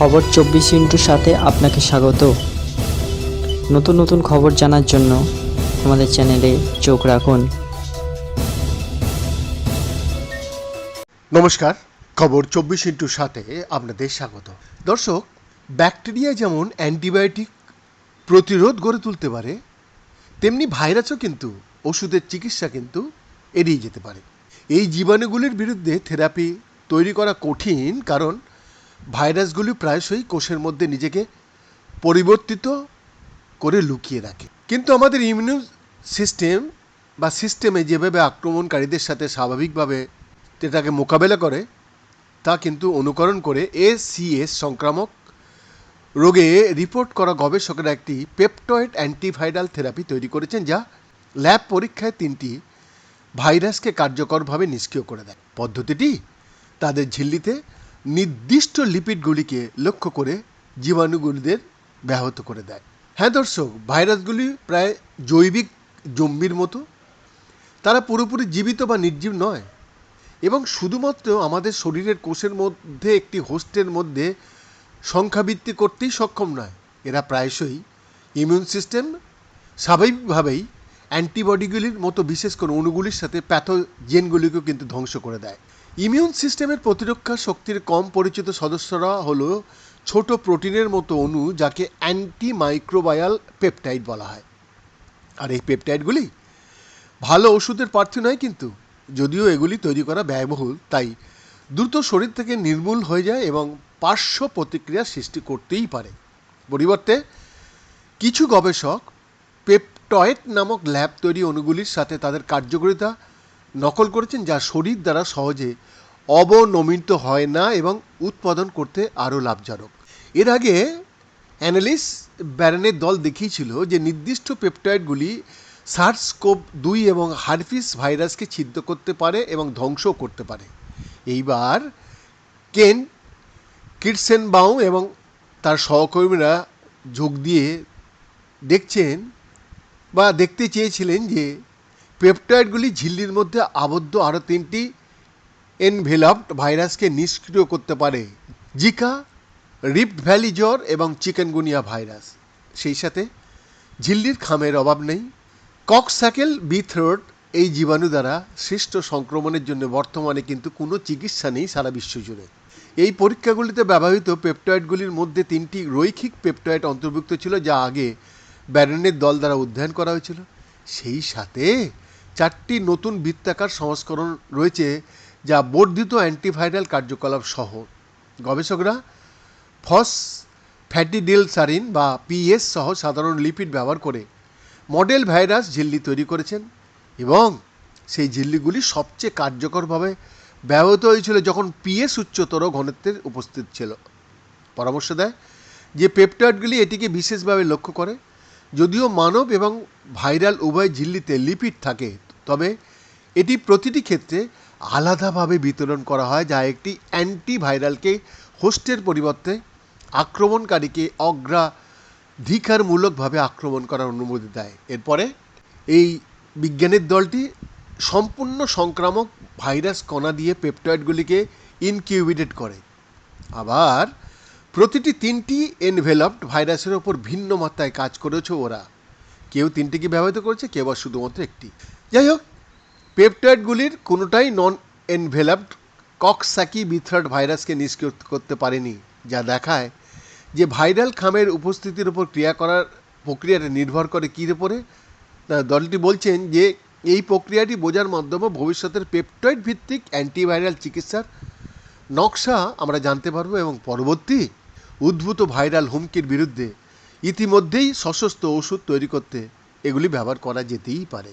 খবর চব্বিশ ইন্টুর সাথে আপনাকে স্বাগত। নতুন নতুন খবর জানার জন্য আমাদের চ্যানেলে চোখ রাখুন। নমস্কার, খবর চব্বিশ ইন্টুর সাথে আপনাদের স্বাগত। দর্শক, ব্যাকটেরিয়া যেমন অ্যান্টিবায়োটিক প্রতিরোধ গড়ে তুলতে পারে, তেমনি ভাইরাসও কিন্তু ওষুধের চিকিৎসা কিন্তু এড়িয়ে যেতে পারে। এই জীবাণুগুলির বিরুদ্ধে থেরাপি তৈরি করা কঠিন কারণ ভাইরাসগুলি প্রায়শই কোষের মধ্যে নিজেকে পরিবর্তিত করে লুকিয়ে রাখে। কিন্তু আমাদের ইমিউন সিস্টেম বা সিস্টেমে যেভাবে আক্রমণকারীদের সাথে স্বাভাবিকভাবে এটাকে মোকাবেলা করে, তা কিন্তু অনুকরণ করে এ এসিএস সংক্রামক রোগে রিপোর্ট করা গবেষকরা একটি পেপটয়েড অ্যান্টিভাইরাল থেরাপি তৈরি করেছেন যা ল্যাব পরীক্ষায় তিনটি ভাইরাসকে কার্যকরভাবে নিষ্ক্রিয় করে দেয়। পদ্ধতিটি তাদের ঝিল্লিতে নির্দিষ্ট লিপিডগুলিকে লক্ষ্য করে জীবাণুগুলিদের ব্যাহত করে দেয়। হ্যাঁ দর্শক, ভাইরাসগুলি প্রায় জৈবিক জম্বির মতো। তারা পুরোপুরি জীবিত বা নির্জীব নয় এবং শুধুমাত্র আমাদের শরীরের কোষের মধ্যে একটি হোস্টের মধ্যে সংখ্যাবৃত্তি করতেই সক্ষম নয়। এরা প্রায়শই ইমিউন সিস্টেম, স্বাভাবিকভাবেই অ্যান্টিবডিগুলির মতো বিশেষ করে অণুগুলির সাথে প্যাথোজেনগুলিকেও কিন্তু ধ্বংস করে দেয়। ইমিউন সিস্টেমের প্রতিরক্ষা শক্তির কম পরিচিত সদস্যরা হলো ছোট প্রোটিনের মতো অণু যাকে অ্যান্টি মাইক্রোবায়াল পেপটাইড বলা হয়। আর এই পেপটাইডগুলি ভালো ওষুধের প্রার্থী নয় কিন্তু, যদিও এগুলি তৈরি করা ব্যয়বহুল, তাই দ্রুত শরীর থেকে নির্মূল হয়ে যায় এবং পার্শ্ব প্রতিক্রিয়া সৃষ্টি করতেই পারে। পরিবর্তে, কিছু গবেষক পেপটয়েড নামক ল্যাব তৈরি অণুগুলির সাথে তাদের কার্যকারিতা নকল করেছেন যা শরীর দ্বারা সহজে অবনমিত হয় না এবং উৎপাদন করতে আরও লাভজনক। এর আগে অ্যানালিস ব্যারনের দল দেখিয়েছিল যে নির্দিষ্ট পেপটয়েডগুলি সার্স কোভ দুই এবং হারফিস ভাইরাসকে ছিদ্র করতে পারে এবং ধ্বংসও করতে পারে। এইবার কেন কিটসেনবাউ এবং তার সহকর্মীরা যোগ দিয়ে দেখছেন বা দেখতে চেয়েছিলেন যে পেপটয়েডগুলি ঝিল্লির মধ্যে আবদ্ধ আরও তিনটি এনভেলপড ভাইরাসকে নিষ্ক্রিয় করতে পারে। জিকা রিফট ভ্যালি জ্বর এবং চিকেনগুনিয়া ভাইরাস। সেই সাথে ঝিল্লির খামের অভাব নেই। ককস্যাকেল বিথ্রোড এই জীবাণু দ্বারা সৃষ্ট সংক্রমণের জন্য বর্তমানে কিন্তু কোনো চিকিৎসা নেই সারা বিশ্ব জুড়ে। এই পরীক্ষাগুলিতে ব্যবহৃত পেপটয়েডগুলির মধ্যে তিনটি রৈখিক পেপটয়েড অন্তর্ভুক্ত ছিল যা আগে ব্যারনের দল দ্বারা অধ্যয়ন করা হয়েছিল। সেই সাথে চারটি নতুন বৃত্তাকার সংস্করণ রয়েছে যা বর্ধিত অ্যান্টিভাইরাল কার্যকলাপ সহ। গবেষকরা ফস ফ্যাটিডিল সারিন বা পিএস সহ সাধারণ লিপিড ব্যবহার করে মডেল ভাইরাস ঝিল্লি তৈরি করেছেন এবং সেই ঝিল্লিগুলি সবচেয়ে কার্যকরভাবে ব্যবহৃত হয়েছিল যখন পিএস উচ্চতর ঘনত্বের উপস্থিত ছিল। পরামর্শ দেয় যে পেপটয়েডগুলি এটিকে বিশেষভাবে লক্ষ্য করে, যদিও মানব এবং ভাইরাল উভয় ঝিল্লিতে লিপিড থাকে তবে এটি প্রতিটি ক্ষেত্রে আলাদাভাবে বিতরণ করা হয়, যা একটি অ্যান্টিভাইরালকে হোস্টের পরিবর্তে আক্রমণকারীকে অগ্রাধিকারমূলকভাবে আক্রমণ করার অনুমতি দেয়। এরপরে এই বিজ্ঞানের দলটি সম্পূর্ণ সংক্রামক ভাইরাস কণা দিয়ে পেপটয়েডগুলিকে ইনকিউবিটেড করে। আবার প্রতিটি তিনটি এনভেলপড ভাইরাসের ওপর ভিন্ন মাত্রায় কাজ করেছে ওরা। কেউ তিনটিকে ব্যবহৃত করেছে, কেউ শুধুমাত্র একটি। যাই হোক পেপটয়েডগুলির কোনোটাই নন এনভেলপড ককসাকি বিথ্রাট ভাইরাসকে নিষ্ক্রিয় করতে পারেনি, যা দেখায় যে ভাইরাল খামের উপস্থিতির উপর ক্রিয়া করার প্রক্রিয়াটা নির্ভর করে কীর উপরে। দলটি বলছেন যে এই প্রক্রিয়াটি বোঝার মাধ্যমে ভবিষ্যতের পেপটয়েড ভিত্তিক অ্যান্টিভাইরাল চিকিৎসার নকশা আমরা জানতে পারব এবং পরবর্তী উদ্ভূত ভাইরাল হুমকির বিরুদ্ধে ইতিমধ্যেই সশস্ত্র ওষুধ তৈরি করতে এগুলি ব্যবহার করা যেতেই পারে।